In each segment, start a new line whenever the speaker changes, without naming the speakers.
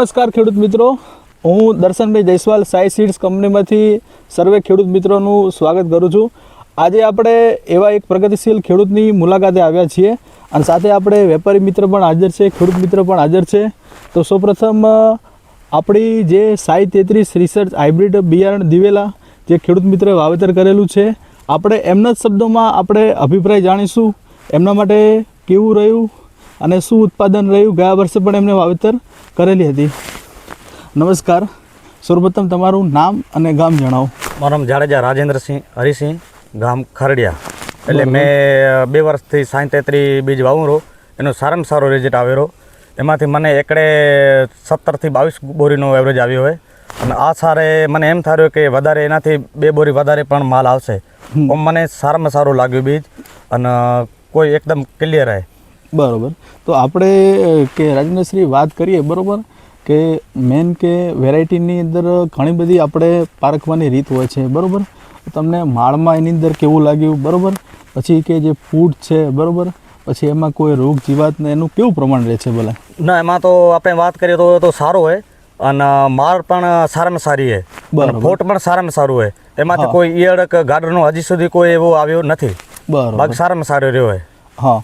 નમસ્કાર ખેડૂત મિત્રો. હું દર્શનભાઈ જયસ્વાલ, સાઈ સીડ્સ કંપનીમાંથી સર્વે ખેડૂત મિત્રોનું સ્વાગત કરું છું. આજે આપણે એવા એક પ્રગતિશીલ ખેડૂતની મુલાકાતે આવ્યા છીએ અને સાથે આપણે વેપારી મિત્ર પણ હાજર છે, ખેડૂત મિત્ર પણ હાજર છે. તો સૌપ્રથમ આપણી જે સાઈ તેત્રીસ રિસર્ચ હાઇબ્રિડ બિયારણ દિવેલા જે ખેડૂત મિત્રે વાવેતર કરેલું છે, આપણે એમના જ શબ્દોમાં આપણે અભિપ્રાય જાણીશું. એમના માટે કેવું રહ્યું? અને શું ઉત્પાદન રહ્યું? ગયા વર્ષે પણ એમને વાવેતર કરેલી હતી. નમસ્કાર. સર્વપ્રથમ તમારું નામ અને ગામ જણાવો.
મારું નામ જાડેજા રાજેન્દ્રસિંહ હરિસિંહ ગામ ખરડિયા. એટલે મેં બે વર્ષથી સાઠ તેત્રી બીજ વાવું એનો સારામાં સારો રિઝલ્ટ આવેલો એમાંથી મને એકડે સત્તરથી બાવીસ બોરીનો એવરેજ આવ્યો હોય. અને આ સારે મને એમ થયું કે વધારે એનાથી બે બોરી વધારે પણ માલ આવશે. મને સારામાં સારું લાગ્યું બીજ. અને કોઈ એકદમ ક્લિયર રહે
બરોબર. તો આપણે કે રાજેન્દ્રશ્રી વાત કરીએ બરાબર? કે મેન કે વેરાયટીની અંદર ઘણી બધી આપણે પારખવાની રીત હોય છે બરાબર? તમને માળમાં એની અંદર કેવું લાગ્યું બરાબર? પછી કે જે ફૂડ છે બરાબર? પછી એમાં કોઈ રોગ જીવાત ને એનું કેવું પ્રમાણ રહે છે ભલે?
ના એમાં તો આપણે વાત કરીએ તો તો સારો હોય અને માળ પણ સારામાં સારી હોય ફોટ પણ સારામાં સારું હોય. એમાંથી કોઈ ઈયળ ગાર્ડનો હજી સુધી કોઈ એવો આવ્યો નથી.
બરાબર.
સારામાં સારો રહ્યો હોય.
હા.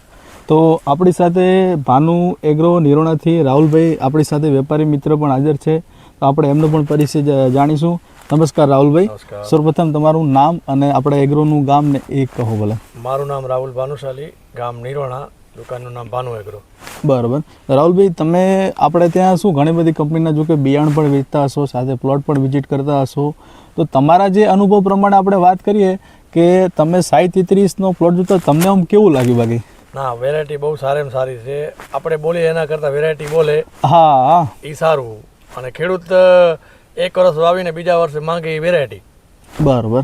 તો આપણી સાથે ભાનુ એગ્રો નિરોણાથી રાહુલભાઈ આપણી સાથે વેપારી મિત્ર પણ હાજર છે. તો આપણે એમનો પણ પરિચય જાણીશું. નમસ્કાર રાહુલભાઈ. સૌપ્રથમ તમારું નામ અને આપણે એગ્રોનું ગામ ને એ કહો ભલે.
મારું નામ રાહુલ ભાનુશાલી ગામ નિરોણા દુકાનનું નામ ભાનુ એગ્રો.
બરાબર. રાહુલભાઈ તમે આપણે ત્યાં શું ઘણી બધી કંપનીના જો કે બિયારણ પણ વેચતા હશો સાથે પ્લોટ પણ વિઝિટ કરતા હશો. તો તમારા જે અનુભવ પ્રમાણે આપણે વાત કરીએ કે તમે સાઈ તેત્રીસનો પ્લોટ જોતા તમને આમ કેવું લાગ્યું બાકી?
ના વેરાયટી બહુ સારામાં સારી છે. આપણે બોલીએ એના કરતાં વેરાયટી બોલે.
હા. હા
એ સારું. અને ખેડૂત એક વર્ષ વાવીને બીજા વર્ષે માંગે એ વેરાયટી
બરાબર.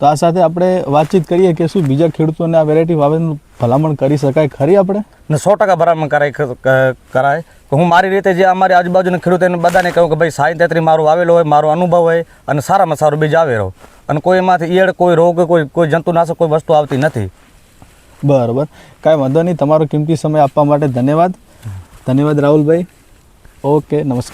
તો આ સાથે આપણે વાતચીત કરીએ કે શું બીજા ખેડૂતોને આ વેરાયટી વાવેતરનું ભલામણ કરી શકાય ખરી આપણે?
ને સો ટકા ભલામણ કરાય કરાય. કે હું મારી રીતે જે અમારી આજુબાજુના ખેડૂતો એને બધાને કહું કે ભાઈ સાઈ તેત્રી મારું આવેલો હોય મારો અનુભવ હોય અને સારામાં સારું બીજ આવે રહો. અને કોઈ એમાંથી ઈયળ કોઈ રોગ કોઈ કોઈ જંતુનાશક કોઈ વસ્તુ આવતી નથી.
બરાબર. કાંઈ વાંધો નહીં. તમારો કિંમતી સમય આપવા માટે ધન્યવાદ. ધન્યવાદ રાહુલભાઈ. ઓકે નમસ્કાર.